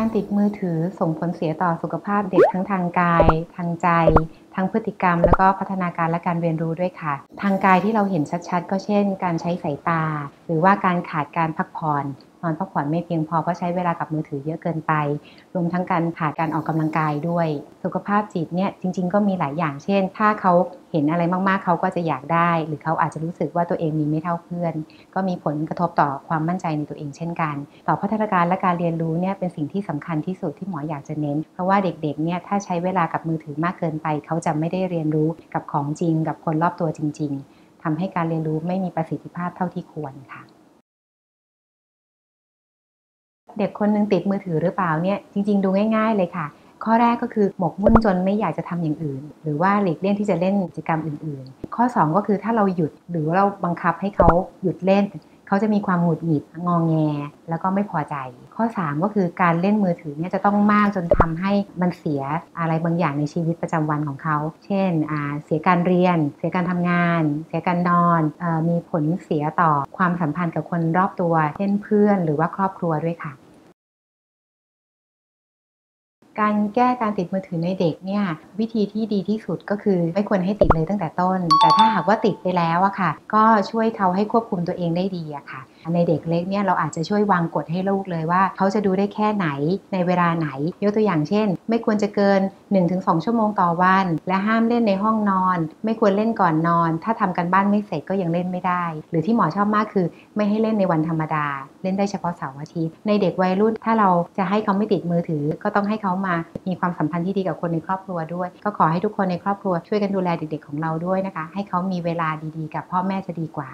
การติดมือถือส่งผลเสียต่อสุขภาพเด็กทั้งทางกาย ทางใจ ทั้งพฤติกรรม แล้วก็พัฒนาการและการเรียนรู้ด้วยค่ะ ทางกายที่เราเห็นชัดๆ ก็เช่น การใช้สายตา หรือว่าการขาดการพักผ่อน นอนพักผ่อนไม่เพียงพอเพราะใช้เวลากับมือถือเยอะเกินไป รวมทั้งการขาดการออกกำลังกายด้วย สุขภาพจิตเนี่ยจริง ๆ ก็มีหลายอย่างเช่น ถ้าเขาเห็นอะไรมากๆ เขาก็จะอยากได้ หรือเขาอาจจะรู้สึกว่าตัวเองมีไม่เท่าเพื่อน ก็มีผลกระทบต่อความมั่นใจในตัวเองเช่นกัน ต่อพัฒนาการและการเรียนรู้เนี่ยเป็นสิ่งที่สำคัญที่สุดที่หมออยากจะเน้น เพราะว่าเด็กๆเนี่ยถ้าใช้เวลากับมือถือมากเกินไป เขาจะไม่ได้เรียนรู้กับของจริง กับคนรอบตัวจริง ๆทำให้การเรียนรู้ไม่มีประสิทธิภาพเท่าที่ควรค่ะ เด็กคนหนึงติดมือถือหรือเปล่าเนี่ยจริง ๆ ดูง่าย ๆ เลยค่ะ ข้อแรกก็คือหมกมุ่นจนไม่อยากจะทำอย่างอื่น หรือว่าหลีกเลี่ยงที่จะเล่นกิจกรรมอื่น ๆ ข้อ 2 ก็คือถ้าเราหยุดหรือเราบังคับให้เขาหยุดเล่นเขาจะมีความหงุดหงิดงองแง แล้วก็ไม่พอใจ ข้อ 3 ก็คือการเล่นมือถือเนี่ยจะต้องมากจนทำให้มันเสียอะไรบางอย่างในชีวิตประจำวันของเขา เช่น เสียการเรียน เสียการทำงาน เสียการนอนอมีผลเสียต่อความสัมพันธ์กับคนรอบตัว เช่นเพื่อนหรือว่าครอบครัวด้วยค่ะ การแก้การติดมือถือในเด็กเนี่ยวิธีที่ดีที่สุดก็คือไม่ควรให้ติดเลยตั้งแต่ต้น แต่ถ้าหากว่าติดไปแล้วอะค่ะ ก็ช่วยเขาให้ควบคุมตัวเองได้ดีอะค่ะ ในเด็กเล็กเนี่ยเราอาจจะช่วยวางกฎให้ลูกเลยว่า เขาจะดูได้แค่ไหนในเวลาไหน ยกตัวอย่างเช่น ไม่ควรจะเกิน 1-2 ชั่วโมงต่อวัน และห้ามเล่นในห้องนอน ไม่ควรเล่นก่อนนอน ถ้าทำกันบ้านไม่เสร็จก็ยังเล่นไม่ได้ หรือที่หมอชอบมากคือ ไม่ให้เล่นในวันธรรมดา เล่นได้เฉพาะเสาร์อาทิตย์ในเด็กวัยรุ่นถ้าเราจะให้เขาไม่ติดมือถือ ก็ต้องให้เขามามีความสัมพันธ์ที่ดีกับคนในครอบครัวด้วย ก็ขอให้ทุกคนในครอบครัวช่วยกันดูแลเด็กๆของเราด้วยนะคะ ให้เขามีเวลาดีๆ กับพ่อแม่จะดีกว่า